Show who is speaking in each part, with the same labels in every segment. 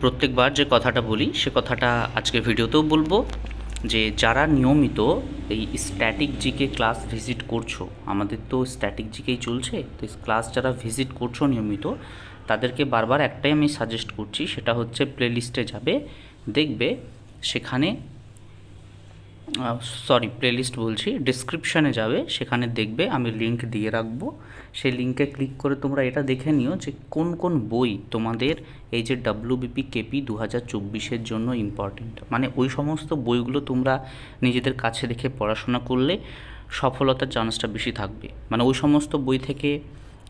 Speaker 1: প্রত্যেকবার যে কথাটা বলি, সে কথাটা আজকে ভিডিওতেও বলব যে যারা নিয়মিত এই স্ট্যাটিক জিকে ক্লাস ভিজিট করছ, আমাদের তো স্ট্যাটিক জিকেই চলছে, তো ক্লাস যারা ভিজিট করছ নিয়মিত, তাদেরকে বারবার একটাই আমি সাজেস্ট করছি, সেটা হচ্ছে প্লেলিস্টে যাবে, দেখবে সেখানে সরি প্লেলিস্ট বলছি। ডিসক্রিপশানে যাবে, সেখানে দেখবে, আমি লিংক দিয়ে রাখব। সেই লিঙ্কে ক্লিক করে তোমরা এটা দেখে নিও যে কোন কোন বই তোমাদের এই যে ডাব্লিউবিপি কেপি দু হাজার চব্বিশের জন্য ইম্পর্টেন্ট মানে ওই সমস্ত বইগুলো তোমরা নিজেদের কাছে রেখে পড়াশোনা করলে সফলতার চান্সটা বেশি থাকবে। মানে ওই সমস্ত বই থেকে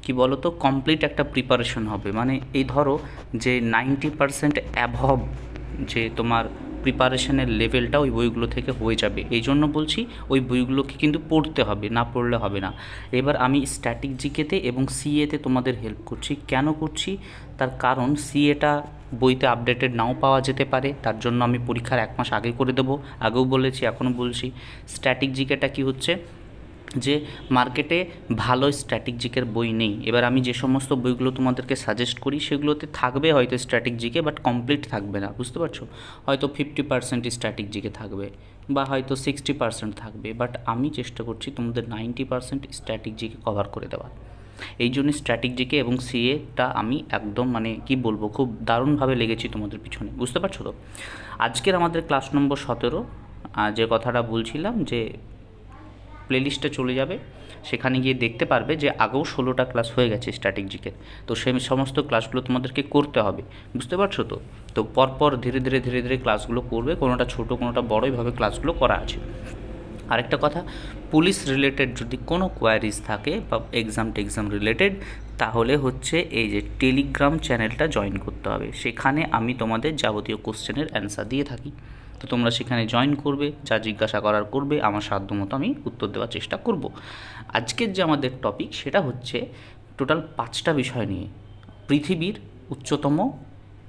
Speaker 1: কি বলো তো কমপ্লিট একটা প্রিপারেশন হবে। মানে এই ধরো যে নাইনটি পারসেন্ট অ্যাভব যে তোমার প্রিপারেশনের লেভেলটা ওই বইগুলো থেকে হয়ে যাবে। এই জন্য বলছি ওই বইগুলোকে কিন্তু পড়তে হবে, না পড়লে হবে না। এবার আমি স্ট্যাটিক জিকেতে এবং সিএতে তোমাদের হেল্প করছি। কেন করছি? তার কারণ সিএটা বইতে আপডেটেড নাও পাওয়া যেতে পারে, তার জন্য আমি পরীক্ষার এক মাস আগে করে দেবো। আগেও বলেছি, এখনও বলছি। স্ট্যাটিক জিকেটা কি হচ্ছে? যে মার্কেটে ভালো স্ট্র্যাটেজিকের বই নেই। এবার আমি যে সমস্ত বইগুলো তোমাদেরকে সাজেস্ট করি, সেগুলোতে থাকবে হয়তো স্ট্র্যাটেজিকে বাট কমপ্লিট থাকবে না, বুঝতে পারছ? হয়তো ফিফটি পার্সেন্ট স্ট্র্যাটেজিকে থাকবে, বা হয়তো সিক্সটি পার্সেন্ট থাকবে বাট আমি চেষ্টা করছি তোমাদের নাইনটি পার্সেন্ট স্ট্র্যাটেজিকে কভার করে দেওয়ার। এই জন্য স্ট্র্যাটেজিকে এবং সিএটা আমি একদম মানে কি বলব, খুব দারুণভাবে লেগেছি তোমাদের পিছনে, বুঝতে পারছ তো? আজকের আমাদের ক্লাস নম্বর সতেরো যে কথাটা বলছিলাম যে প্লেলিস্টে চলে যাবে। সেখানে গিয়ে দেখতে পারবে যে আগেও ষোলোটা ক্লাস হয়ে গেছে স্ট্র্যাটেজিকের তো সেই সমস্ত ক্লাসগুলো তোমাদেরকে করতে হবে। বুঝতে পারছ তো? তো পরপর ধীরে ধীরে ধীরে ধীরে ক্লাসগুলো করবে। কোনোটা ছোটো, কোনোটা বড়োইভাবে ক্লাসগুলো করা আছে। আরেকটা কথা পুলিশ রিলেটেড যদি কোনো কোয়ারিজ থাকে বা এক্সাম টেক্সাম রিলেটেড তাহলে হচ্ছে এই যে টেলিগ্রাম চ্যানেলটা জয়েন করতে হবে। সেখানে আমি তোমাদের যাবতীয় কোশ্চেনের অ্যান্সার দিয়ে থাকি। তোমরা সেখানে জয়েন করবে, যা জিজ্ঞাসা করার করবে, আমার সাধ্য মতো আমি উত্তর দেওয়ার চেষ্টা করব। আজকের যে আমাদের টপিক সেটা হচ্ছে টোটাল পাঁচটা বিষয় নিয়ে। পৃথিবীর উচ্চতম,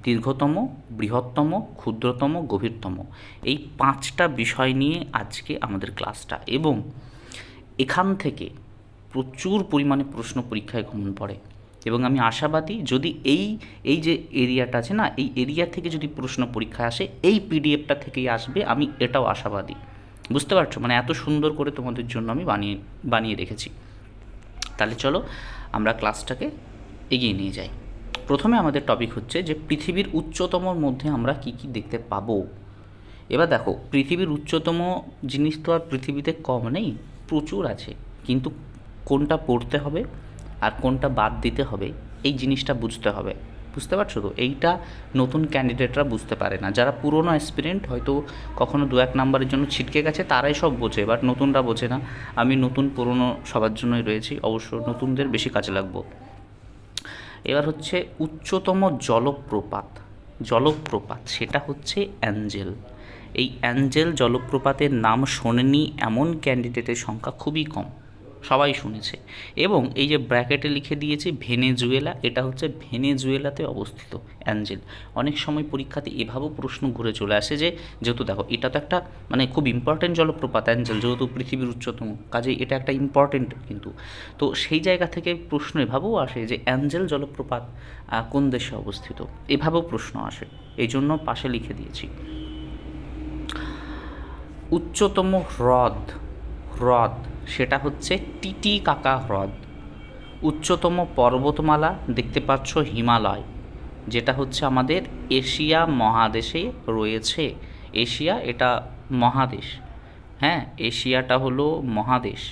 Speaker 1: দীর্ঘতম, বৃহত্তম, ক্ষুদ্রতম, গভীরতম। এই পাঁচটা বিষয় নিয়ে আজকে আমাদের ক্লাসটা এবং এখান থেকে প্রচুর পরিমাণে প্রশ্ন পরীক্ষায় কমন পড়ে। এবং আমি আশাবাদী যদি এই এই যে এরিয়াটা আছে না, এই এরিয়া থেকে যদি প্রশ্ন পরীক্ষায় আসে, এই পিডিএফটা থেকেই আসবে, আমি এটাও আশাবাদী। বুঝতে পারছ? মানে এত সুন্দর করে তোমাদের জন্য আমি বানিয়ে বানিয়ে রেখেছি। তাহলে চলো, আমরা ক্লাসটাকে এগিয়ে নিয়ে যাই। প্রথমে আমাদের টপিক হচ্ছে যে পৃথিবীর উচ্চতমর মধ্যে আমরা কি কি দেখতে পাবো? এবার দেখো, পৃথিবীর উচ্চতম জিনিস তো আর পৃথিবীতে কম নেই, প্রচুর আছে। কিন্তু কোনটা পড়তে হবে আর কোনটা বাদ দিতে হবে, এই জিনিসটা বুঝতে হবে। বুঝতে পারছ তো? এইটা নতুন ক্যান্ডিডেটরা বুঝতে পারে না। যারা পুরনো অ্যাসপিরেন্ট হয়তো কখনো দু এক নাম্বারের জন্য ছিটকে গেছে, তারাই সব বোঝে বাট নতুনরা বোঝে না। আমি নতুন, পুরনো সবার জন্যই রয়েছি, অবশ্য নতুনদের বেশি কাজে লাগবো। এবার হচ্ছে উচ্চতম জলপ্রপাত। জলপ্রপাত, সেটা হচ্ছে অ্যাঞ্জেল। এই অ্যাঞ্জেল জলপ্রপাতের নাম শোনেনি এমন ক্যান্ডিডেটের সংখ্যা খুবই কম। সবাই শুনেছে। এবং এই যে ব্র্যাকেটে লিখে দিয়েছে ভেনেজুয়েলা, এটা হচ্ছে ভেনেজুয়েলাতে অবস্থিত, অ্যাঞ্জেল। অনেক সময় পরীক্ষাতে এভাবেও প্রশ্ন ঘুরে চলে আসে যে, যেহেতু দেখো, এটা তো একটা মানে খুব ইম্পর্টেন্ট জলপ্রপাত, অ্যাঞ্জেল, যেহেতু পৃথিবীর উচ্চতম, কাজে এটা একটা ইম্পর্টেন্ট কিন্তু। তো সেই জায়গা থেকে প্রশ্ন এভাবেও আসে যে, অ্যাঞ্জেল জলপ্রপাত কোন দেশে অবস্থিত? এভাবেও প্রশ্ন আসে। এই জন্য পাশে লিখে দিয়েছি। উচ্চতম হ্রদ হ্রদ সেটা হচ্ছে টিটি কাকা হ্রদ। উচ্চতম পর্বতমালা দেখতে পাচ্ছ হিমালয়, যেটা হচ্ছে আমাদের এশিয়া মহাদেশে রয়েছে। এশিয়া এটা মহাদেশ। হ্যাঁ এশিয়াটা হলো মহাদেশ।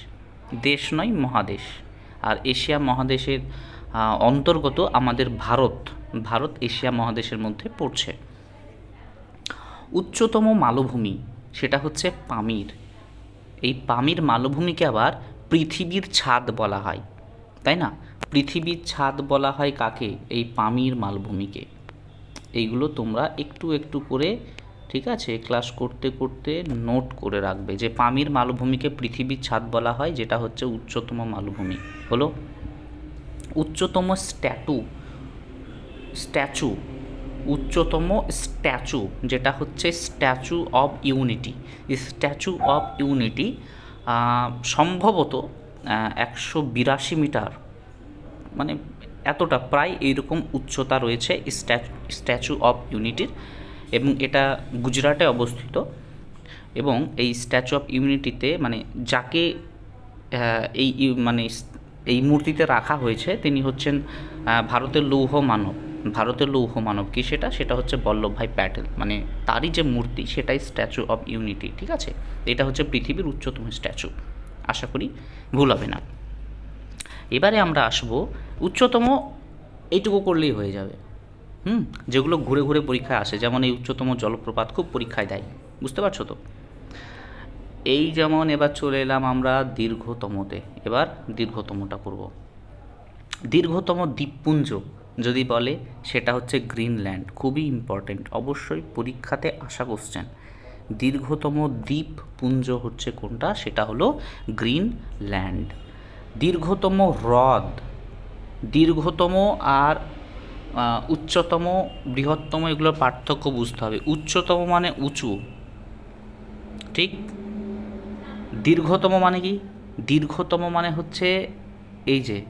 Speaker 1: দেশ নয়, মহাদেশ। আর এশিয়া মহাদেশের অন্তর্গত আমাদের ভারত। ভারত এশিয়া মহাদেশের মধ্যে পড়ছে। উচ্চতম মালভূমি, সেটা হচ্ছে পামির। এই পামির মালভূমিকে আবার পৃথিবীর ছাদ বলা হয়, তাই না? পৃথিবীর ছাদ বলা হয় কাকে? এই পামির মালভূমিকে। এইগুলো তোমরা একটু একটু করে, ঠিক আছে ক্লাস করতে করতে নোট করে রাখবে যে পামির মালভূমিকে পৃথিবীর ছাদ বলা হয়, যেটা হচ্ছে উচ্চতম মালভূমি। হলো উচ্চতম স্ট্যাটু, স্ট্যাচু উচ্চতম স্ট্যাচু, যেটা হচ্ছে Statue of Unity. Statue of Unity সম্ভবত একশো বিরাশি মিটার মানে এতটা প্রায় এইরকম উচ্চতা রয়েছে স্ট্যাচু অফ ইউনিটির এবং এটা গুজরাটে অবস্থিত। এবং এই স্ট্যাচু অফ ইউনিটিতে মানে যাকে এই মানে এই মূর্তিতে রাখা হয়েছে, তিনি হচ্ছেন ভারতের লৌহ মানব। ভারতের লৌহ মানব কি সেটা? সেটা হচ্ছে বল্লভভাই প্যাটেল। মানে তারই যে মূর্তি, সেটাই স্ট্যাচু অফ ইউনিটি, ঠিক আছে? এটা হচ্ছে পৃথিবীর উচ্চতম স্ট্যাচু। আশা করি ভুল হবে না। এবারে আমরা আসব, উচ্চতম এইটুকু করলেই হয়ে যাবে। হুম? যেগুলো ঘুরে ঘুরে পরীক্ষায় আসে। যেমন এই উচ্চতম জলপ্রপাত খুব পরীক্ষায় দেয়। বুঝতে পারছ তো? এই যেমন এবার চলে এলাম আমরা দীর্ঘতমতে। এবার দীর্ঘতমটা করব। দীর্ঘতম দ্বীপপুঞ্জ যদি বলে, সেটা হচ্ছে গ্রিনল্যান্ড। খুবই ইম্পর্টেন্ট অবশ্যই পরীক্ষাতে আসা কোশ্চেন দীর্ঘতম দ্বীপপুঞ্জ হচ্ছে কোনটা? সেটা হলো গ্রিনল্যান্ড। দীর্ঘতম হ্রদ, দীর্ঘতম আর উচ্চতম, বৃহত্তম এগুলোর পার্থক্য বুঝতে হবে। উচ্চতম মানে উঁচু। ঠিক? দীর্ঘতম মানে কি? দীর্ঘতম মানে হচ্ছে এই যে,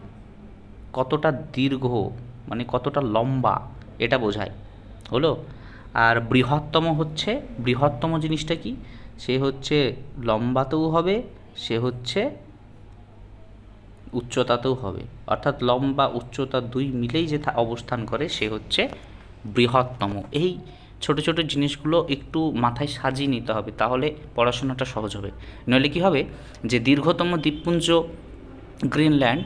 Speaker 1: কতটা দীর্ঘ। মানে কতটা লম্বা, এটা বোঝায়। হলো? আর বৃহত্তম হচ্ছে, বৃহত্তম জিনিসটা কি? সে হচ্ছে লম্বাতেও হবে, সে হচ্ছে উচ্চতাতেও হবে। অর্থাৎ লম্বা, উচ্চতা দুই মিলেই যে অবস্থান করে, সে হচ্ছে বৃহত্তম। এই ছোট ছোট জিনিসগুলো একটু মাথায় সাজিয়ে নিতে হবে, তাহলে পড়াশোনাটা সহজ হবে। নইলে কি হবে? যে দীর্ঘতম দ্বীপপুঞ্জ গ্রিনল্যান্ড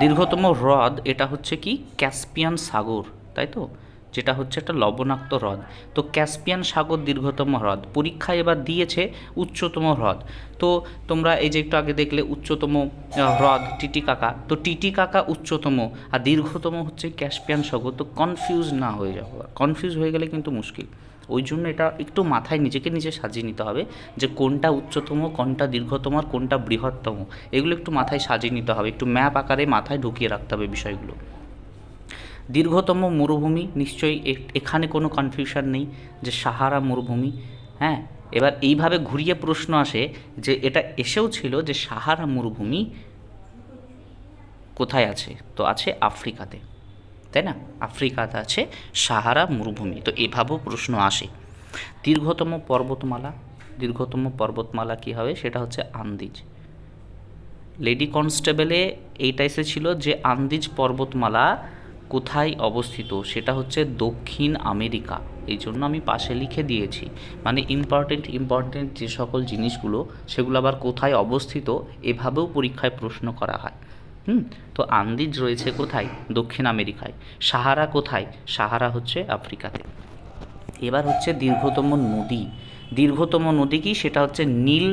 Speaker 1: দীর্ঘতম হ্রদ এটা হচ্ছে কি? ক্যাসপিয়ান সাগর তাই তো? যেটা হচ্ছে একটা লবণাক্ত হ্রদ। তো ক্যাসপিয়ান সাগর দীর্ঘতম হ্রদ পরীক্ষায় এবার দিয়েছে উচ্চতম হ্রদ। তো তোমরা এই যে একটু আগে দেখলে উচ্চতম হ্রদ টিটিকাকা তো টিটিকাকা উচ্চতম আর দীর্ঘতম হচ্ছে ক্যাসপিয়ান সাগর। তো কনফিউজ না হয়ে যাব কনফিউজ হয়ে গেলে কিন্তু মুশকিল। ওই জন্য এটা একটু মাথায় নিজেকে নিজে সাজিয়ে নিতে হবে যে কোনটা উচ্চতম, কোনটা দীর্ঘতম আর কোনটা বৃহত্তম। এগুলো একটু মাথায় সাজিয়ে নিতে হবে। একটু ম্যাপ আকারে মাথায় ঢুকিয়ে রাখতে হবে বিষয়গুলো। দীর্ঘতম মরুভূমি, নিশ্চয়ই এখানে কোনো কনফিউশন নেই যে সাহারা মরুভূমি হ্যাঁ? এবার এইভাবে ঘুরিয়ে প্রশ্ন আসে যে এটা এসেও ছিল যে সাহারা মরুভূমি কোথায় আছে? তো আছে আফ্রিকাতে, তাই না? আফ্রিকাতে আছে সাহারা মরুভূমি, তো এভাবেও প্রশ্ন আসে। দীর্ঘতম পর্বতমালা দীর্ঘতম পর্বতমালা কী হবে? সেটা হচ্ছে আন্দিজ। লেডি কনস্টেবলে এইটা এসেছিল যে আন্দিজ পর্বতমালা কোথায় অবস্থিত সেটা হচ্ছে দক্ষিণ আমেরিকা। এই জন্য আমি পাশে লিখে দিয়েছি। মানে ইম্পর্টেন্ট ইম্পর্টেন্ট যে সকল জিনিসগুলো, সেগুলো আবার কোথায় অবস্থিত, এভাবেও পরীক্ষায় প্রশ্ন করা হয়। হুম? তো আন্দিজ রয়েছে কোথায়? দক্ষিণ আমেরিকায়। সাহারা কোথায়? সাহারা হচ্ছে আফ্রিকাতে। এবার হচ্ছে দীর্ঘতম নদী। দীর্ঘতম নদী কি? সেটা হচ্ছে নীল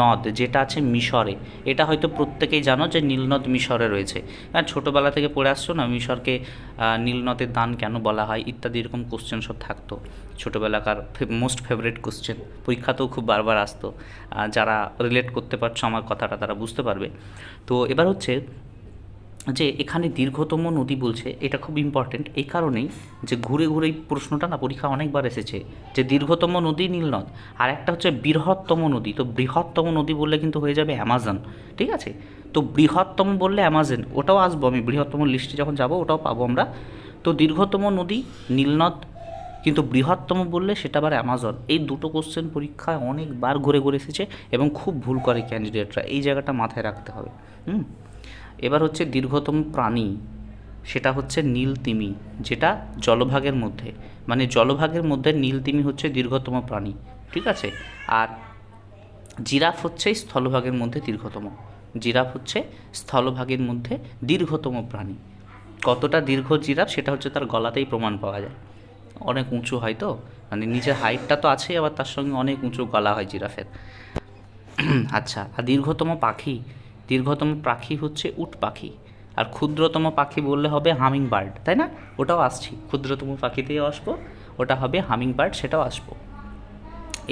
Speaker 1: নদ যেটা আছে মিশরে। এটা হয়তো প্রত্যেকেই জানো যে নীল নদ মিশরে রয়েছে। হ্যাঁ ছোটোবেলা থেকে পড়ে আসছো না মিশরকে আহ, নীল নদের দান কেন বলা হয়? ইত্যাদি এরকম কোশ্চেন সব থাকতো। ছোটোবেলাকার মোস্ট ফেভারিট কোশ্চেন পরীক্ষাতেও খুব বারবার আসতো। যারা রিলেট করতে পারছ আমার কথাটা তারা বুঝতে পারবে। তো এবার হচ্ছে যে এখানে দীর্ঘতম নদী বলছে, এটা খুব ইম্পর্টেন্ট এই কারণেই যে ঘুরে ঘুরে এই প্রশ্নটা না পরীক্ষা অনেকবার এসেছে, যে দীর্ঘতম নদী নীলনদ, আর একটা হচ্ছে বৃহত্তম নদী। তো বৃহত্তম নদী বললে কিন্তু হয়ে যাবে অ্যামাজন, ঠিক আছে? তো বৃহত্তম বললে অ্যামাজন, ওটাও আসব আমি, বৃহত্তম লিস্টে যখন যাব, ওটাও পাবো আমরা। তো দীর্ঘতম নদী নীলনদ, কিন্তু বৃহত্তম বললে সেটা আবার অ্যামাজন। এই দুটো কোশ্চেন পরীক্ষায় অনেকবার ঘুরে ঘুরে এসেছে এবং খুব ভুল করে ক্যান্ডিডেটরা এই জায়গাটা মাথায় রাখতে হবে। হুম? এবার হচ্ছে দীর্ঘতম প্রাণী, সেটা হচ্ছে নীল তিমি যেটা জলভাগের মধ্যে মানে জলভাগের মধ্যে নীল তিমি হচ্ছে দীর্ঘতম প্রাণী, ঠিক আছে? আর জিরাফ হচ্ছে স্থলভাগের মধ্যে দীর্ঘতম, জিরাফ হচ্ছে স্থলভাগের মধ্যে দীর্ঘতম প্রাণী। কতটা দীর্ঘ জিরাফ সেটা হচ্ছে তার গলাতেই প্রমাণ পাওয়া যায়। অনেক উঁচু হয় তো মানে নিজের হাইটটা তো আছেই আবার তার সঙ্গে অনেক উঁচু গলা হয় জিরাফের। আচ্ছা আর দীর্ঘতম পাখি দীর্ঘতম পাখি হচ্ছে উট পাখি। আর ক্ষুদ্রতম পাখি বললে হবে হামিং বার্ড তাই না? ওটাও আসছি, ক্ষুদ্রতম পাখিতেও আসব, ওটা হবে হামিং বার্ড সেটাও আসব।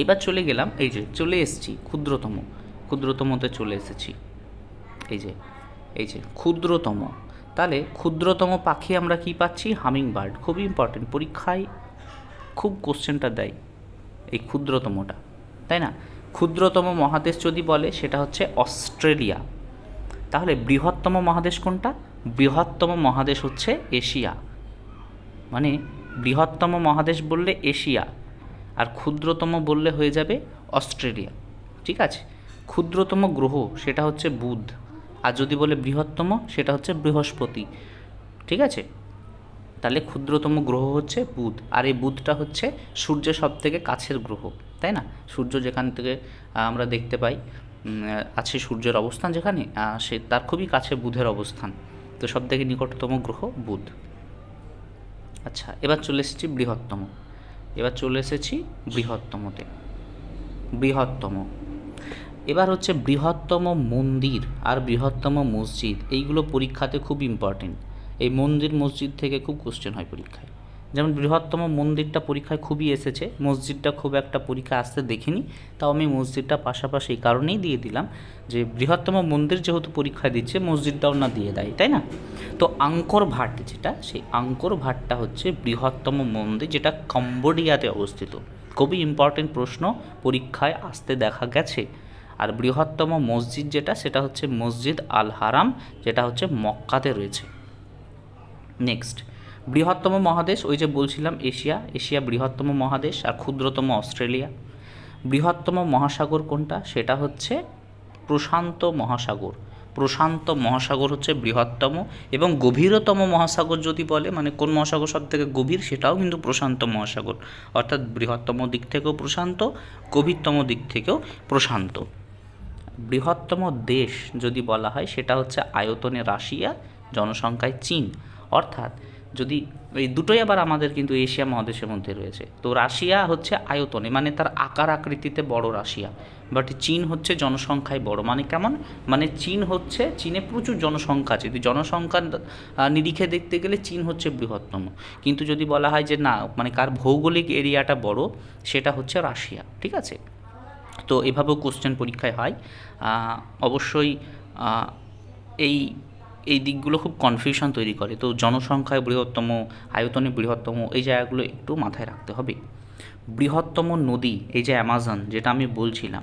Speaker 1: এবার চলে গেলাম, এই যে চলে এসেছি, ক্ষুদ্রতম, ক্ষুদ্রতমতে চলে এসেছি। এই যে এই যে, ক্ষুদ্রতম। তাহলে ক্ষুদ্রতম পাখি আমরা কি পাচ্ছি? হামিং বার্ড খুবই ইম্পর্টেন্ট পরীক্ষায় খুব কোশ্চেনটা দেয় এই ক্ষুদ্রতমটা, তাই না? ক্ষুদ্রতম মহাদেশ যদি বলে, সেটা হচ্ছে অস্ট্রেলিয়া। তাহলে বৃহত্তম মহাদেশ কোনটা? বৃহত্তম মহাদেশ হচ্ছে এশিয়া। মানে বৃহত্তম মহাদেশ বললে এশিয়া, আর ক্ষুদ্রতম বললে হয়ে যাবে অস্ট্রেলিয়া। ঠিক আছে? ক্ষুদ্রতম গ্রহ, সেটা হচ্ছে বুধ, আর যদি বলে বৃহত্তম, সেটা হচ্ছে বৃহস্পতি। ঠিক আছে? তাহলে ক্ষুদ্রতম গ্রহ হচ্ছে বুধ, আর এই বুধটা হচ্ছে সূর্যের সব থেকে কাছের গ্রহ, তাই না? সূর্য যেখান থেকে আমরা দেখতে পাই। আছে সূর্যের অবস্থান যেখানে সে তার খুবই কাছে বুধের অবস্থান। তো সব থেকে নিকটতম গ্রহ বুধ। আচ্ছা এবার চলে এসেছি বৃহত্তম। এবার চলে এসেছি বৃহত্তমতে। বৃহত্তম। এবার হচ্ছে বৃহত্তম মন্দির আর বৃহত্তম মসজিদ, এইগুলো পরীক্ষাতে খুব ইম্পর্টেন্ট এই মন্দির, মসজিদ থেকে খুব কোশ্চেন হয় পরীক্ষায়। যেমন বৃহত্তম মন্দিরটা পরীক্ষায় খুবই এসেছে, মসজিদটা খুব একটা পরীক্ষা আসতে দেখিনি, তাও আমি মসজিদটা পাশাপাশি এই কারণেই দিয়ে দিলাম যে বৃহত্তম মন্দির যেহেতু পরীক্ষায় দিচ্ছে, মসজিদটাও না দিয়ে দেয়, তাই না? তো আঙ্কর ভাট যেটা, সেই আঙ্কর ভাটটা হচ্ছে বৃহত্তম মন্দির যেটা কম্বোডিয়াতে অবস্থিত। খুবই ইম্পর্টেন্ট প্রশ্ন, পরীক্ষায় আসতে দেখা গেছে। আর বৃহত্তম মসজিদ যেটা, সেটা হচ্ছে মসজিদ আল হারাম, যেটা হচ্ছে মক্কাতে রয়েছে। নেক্সট বৃহত্তম মহাদেশ, ওই যে বলছিলাম এশিয়া এশিয়া বৃহত্তম মহাদেশ আর ক্ষুদ্রতম অস্ট্রেলিয়া। বৃহত্তম মহাসাগর কোনটা? সেটা হচ্ছে প্রশান্ত মহাসাগর। প্রশান্ত মহাসাগর হচ্ছে বৃহত্তম এবং গভীরতম মহাসাগর যদি বলে মানে কোন মহাসাগর সব থেকে গভীর? সেটাও কিন্তু প্রশান্ত মহাসাগর। অর্থাৎ বৃহত্তম দিক থেকেও প্রশান্ত, গভীরতম দিক থেকেও প্রশান্ত। বৃহত্তম দেশ যদি বলা হয়, সেটা হচ্ছে আয়তনে রাশিয়া, জনসংখ্যায় চীন। অর্থাৎ যদি এই দুটোই আবার আমাদের কিন্তু এশিয়া মহাদেশের মধ্যে রয়েছে। তো রাশিয়া হচ্ছে আয়তনে মানে তার আকার আকৃতিতে বড় রাশিয়া। বাট চীন হচ্ছে জনসংখ্যায় বড় মানে কেমন? মানে চীন হচ্ছে, চীনে প্রচুর জনসংখ্যা আছে। যদি জনসংখ্যার নিরিখে দেখতে গেলে চীন হচ্ছে বৃহত্তম। কিন্তু যদি বলা হয় যে না মানে কার ভৌগোলিক এরিয়াটা বড়, সেটা হচ্ছে রাশিয়া, ঠিক আছে? তো এভাবেও কোশ্চেন পরীক্ষায় হয়। অবশ্যই এই এই দিকগুলো খুব কনফিউশন তৈরি করে। তো জনসংখ্যায় বৃহত্তম, আয়তনে বৃহত্তম এই জায়গাগুলো একটু মাথায় রাখতে হবে। বৃহত্তম নদী, এই যে অ্যামাজন, যেটা আমি বলছিলাম,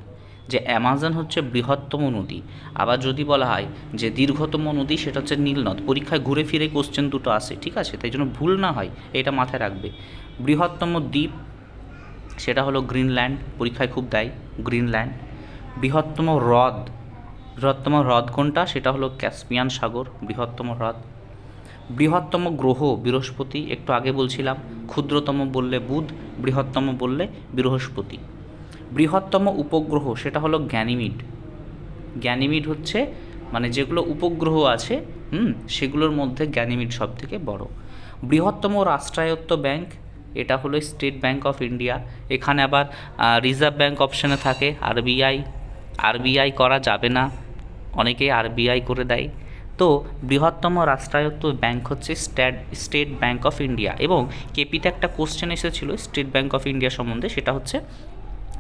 Speaker 1: যে অ্যামাজন হচ্ছে বৃহত্তম নদী। আবার যদি বলা হয় যে দীর্ঘতম নদী, সেটা হচ্ছে নীলনদ পরীক্ষায় ঘুরে ফিরে কোশ্চেন দুটো আসে, ঠিক আছে? তাই জন্য ভুল না হয়, এটা মাথায় রাখবে। বৃহত্তম দ্বীপ, সেটা হলো গ্রিনল্যান্ড, পরীক্ষায় খুব দেয়, গ্রিনল্যান্ড। বৃহত্তম হ্রদ বৃহত্তম হ্রদ কোনটা? সেটা হলো ক্যাসপিয়ান সাগর, বৃহত্তম হ্রদ। বৃহত্তম গ্রহ বৃহস্পতি, একটু আগে বলছিলাম, ক্ষুদ্রতম বললে বুধ, বৃহত্তম বললে বৃহস্পতি। বৃহত্তম উপগ্রহ, সেটা হলো গ্যানিমিড। গ্যানিমিড হচ্ছে মানে যেগুলো উপগ্রহ আছে, হুম, সেগুলোর মধ্যে গ্যানিমিড সব থেকে বড়। বৃহত্তম রাষ্ট্রায়ত্ত ব্যাংক, এটা হলো স্টেট ব্যাংক অফ ইন্ডিয়া। এখানে আবার রিজার্ভ ব্যাংক অপশানে থাকে আরবিআই আরবিআই করা যাবে না। অনেকেই আরবিআই করে দেয়। তো বৃহত্তম রাষ্ট্রায়ত্ত ব্যাংক হচ্ছে stat, State Bank of India এবং কেপিতে একটা কোশ্চেন এসেছিল স্টেট ব্যাংক অফ ইন্ডিয়া সম্বন্ধে, সেটা হচ্ছে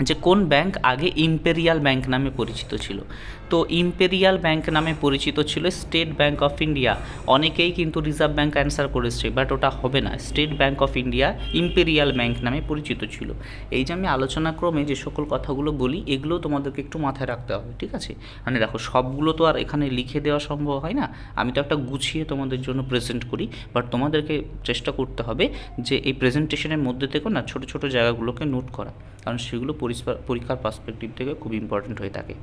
Speaker 1: যে কোন ব্যাংক আগে ইম্পেরিয়াল ব্যাংক নামে পরিচিত ছিল? তো ইম্পেরিয়াল ব্যাংক নামে পরিচিত ছিল স্টেট ব্যাংক অফ ইন্ডিয়া। অনেকেই কিন্তু রিজার্ভ ব্যাংক অ্যান্সার করেছে, বাট ওটা হবে না। State Bank of India Imperial Bank নামে পরিচিত ছিল। এই যে আমি আলোচনাক্রমে যে সকল কথাগুলো বলি, এগুলো তোমাদেরকে একটু মাথায় রাখতে হবে, ঠিক আছে? মানে দেখো, সবগুলো তো আর এখানে লিখে দেওয়া সম্ভব হয় না। আমি তো একটা গুছিয়ে তোমাদের জন্য প্রেজেন্ট করি বাট তোমাদেরকে চেষ্টা করতে হবে যে এই প্রেজেন্টেশনের মধ্যে থেকেও না ছোটো ছোটো জায়গাগুলোকে নোট করা। কারণ সেগুলো পরিষ্কার- পরীক্ষার পার্সপেক্টিভ থেকে খুব ইম্পর্ট্যান্ট হয়ে থাকে।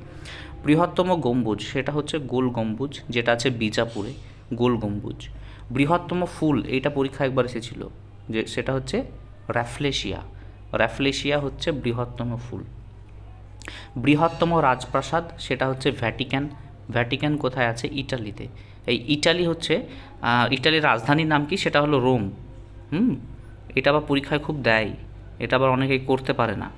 Speaker 1: বৃহত্তম গম্বুজ, সেটা হচ্ছে গোল গম্বুজ, যেটা আছে বিজাপুরে, গোল গম্বুজ। বৃহত্তম ফুল, এইটা পরীক্ষা একবার এসেছিল, যে সেটা হচ্ছে র্যাফলেশিয়া। র্যাফলেশিয়া হচ্ছে বৃহত্তম ফুল। বৃহত্তম রাজপ্রাসাদ, সেটা হচ্ছে ভ্যাটিক্যান। ভ্যাটিক্যান কোথায় আছে? ইটালিতে। এই ইটালি হচ্ছে ইটালির রাজধানীর নাম কি? সেটা হলো রোম। হুম? এটা আবার পরীক্ষায় খুব দেয়। এটা আবার অনেকেই করতে পারে না।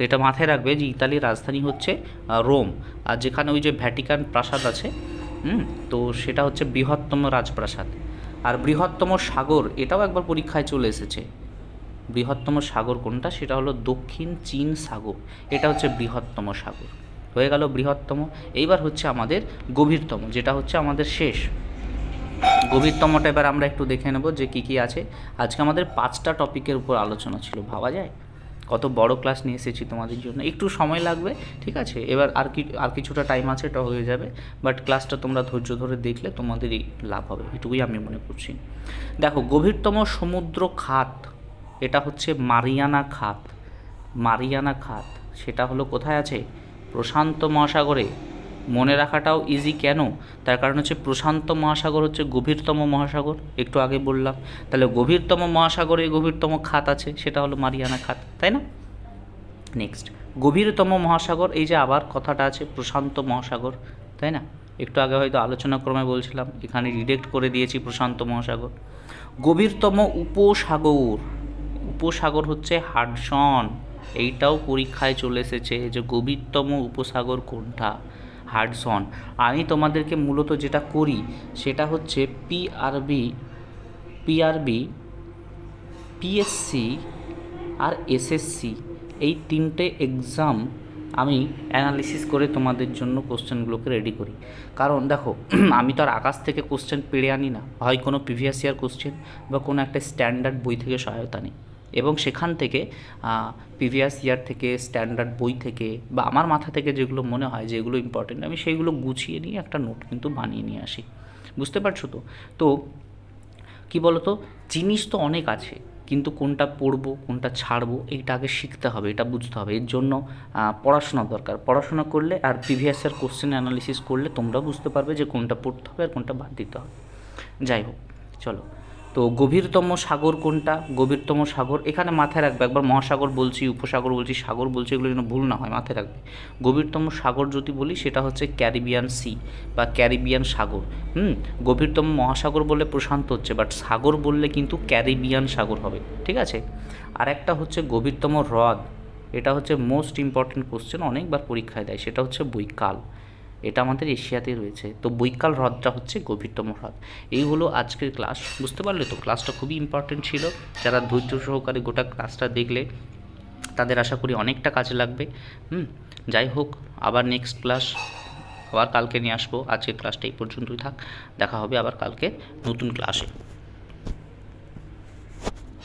Speaker 1: তো এটা মাথায় রাখবে যে ইতালির রাজধানী হচ্ছে রোম। আর যেখানে ওই যে ভ্যাটিকান প্রাসাদ আছে, হুম, তো সেটা হচ্ছে বৃহত্তম রাজপ্রাসাদ। আর বৃহত্তম সাগর, এটাও একবার পরীক্ষায় চলে এসেছে। বৃহত্তম সাগর কোনটা? সেটা হলো দক্ষিণ চীন সাগর। এটা হচ্ছে বৃহত্তম সাগর। হয়ে গেল বৃহত্তম। এইবার হচ্ছে আমাদের গভীরতম, যেটা হচ্ছে আমাদের শেষ। গভীরতমটা এবার আমরা একটু দেখে নেব যে কী কী আছে। আজকে আমাদের পাঁচটা টপিকের উপর আলোচনা ছিল, ভাবা যায়? কত বড় ক্লাস নিয়ে এসেছি তোমাদের জন্য। একটু সময় লাগবে, ঠিক আছে? এবার আর কি, আর কিছুটা টাইম আছে, এটা হয়ে যাবে। বাট ক্লাসটা তোমরা ধৈর্য ধরে দেখলে তোমাদেরই লাভ হবে, এটুকুই আমি মনে করছি। দেখো, গভীরতম সমুদ্র খাত, এটা হচ্ছে মারিয়ানা খাত। মারিয়ানা খাত, সেটা হলো কোথায় আছে? প্রশান্ত মহাসাগরে। মনে রাখাটাও ইজি কেন? তার কারণ হচ্ছে প্রশান্ত মহাসাগর হচ্ছে গভীরতম মহাসাগর। একটু আগে বললাম। তাহলে গভীরতম মহাসাগরে গভীরতম খাত আছে, সেটা হলো মারিয়ানা খাত, তাই না? নেক্সট গভীরতম মহাসাগর, এই যে আবার কথাটা আছে প্রশান্ত মহাসাগর, তাই না? একটু আগে হয়তো আলোচনা ক্রমে বলছিলাম, এখানে ডিরেক্ট করে দিয়েছি প্রশান্ত মহাসাগর। গভীরতম উপসাগর উপসাগর হচ্ছে হাডসন। এইটাও পরীক্ষায় চলে এসেছে যে গভীরতম উপসাগর কোনটা? হাডসন আমি তোমাদেরকে মূলত যেটা করি, সেটা হচ্ছে পিআরবি পিআরবি, পিএসসি আর এসএসসি, এই তিনটে এক্সাম আমি অ্যানালিসিস করে তোমাদের জন্য কোশ্চেনগুলোকে রেডি করি। কারণ দেখো, আমি তো আর আকাশ থেকে কোশ্চেন পেড়ে আনি না। হয় কোনো প্রিভিয়াস ইয়ার কোশ্চেন বা কোনো একটা স্ট্যান্ডার্ড বই থেকে সহায়তা নিই। এবং সেখান থেকে প্রিভিয়াস ইয়ার থেকে স্ট্যান্ডার্ড বই থেকে, বা আমার মাথা থেকে যেগুলো মনে হয় যেগুলো ইম্পর্টেন্ট আমি সেইগুলো গুছিয়ে নিয়ে একটা নোট কিন্তু বানিয়ে নিয়ে আসি। বুঝতে পারছ তো? তো, কি বলতো? জিনিস তো অনেক আছে, কিন্তু কোনটা পড়ব, কোনটা ছাড়বো এইটা আগে শিখতে হবে, এটা বুঝতে হবে। এর জন্য পড়াশোনা দরকার। পড়াশোনা করলে আর প্রিভিয়াসের কোশ্চেন অ্যানালিসিস করলে তোমরা বুঝতে পারবে যে কোনটা পড়তে হবে আর কোনটা বাদ দিতে হবে। যাই হোক, চলো। তো গভীরতম সাগর কোনটা? গভীরতম সাগর, এখানে মাথায় রাখবে, একবার মহাসাগর বলছি, উপসাগর বলছি, সাগর বলছি, এগুলো যেন ভুল না হয়, মাথায় রাখবে। গভীরতম সাগর যদি বলি, সেটা হচ্ছে ক্যারিবিয়ান সি বা ক্যারিবিয়ান সাগর। হুম? গভীরতম মহাসাগর বললে প্রশান্ত হচ্ছে, বাট সাগর বললে কিন্তু ক্যারিবিয়ান সাগর হবে, ঠিক আছে? আর একটা হচ্ছে গভীরতম হ্রদ, এটা হচ্ছে মোস্ট ইম্পর্টেন্ট কোশ্চেন অনেকবার পরীক্ষায় দেয়, সেটা হচ্ছে বৈকাল। এটা আমাদের এশিয়াতে রয়েছে। তো বৈকাল হ্রদটা হচ্ছে গভীরতম হ্রদ। এই হলো আজকের ক্লাস বুঝতে পারলে তো ক্লাসটা খুবই ইম্পর্টেন্ট ছিল। যারা ধৈর্য সহকারে গোটা ক্লাসটা দেখলে, তাদের আশা করি অনেকটা কাজে লাগবে। হুম, যাই হোক, আবার নেক্সট ক্লাস আবার কালকে নিয়ে আসব। আজকের ক্লাসটা এই পর্যন্তই থাক। দেখা হবে আবার কালকে নতুন ক্লাসে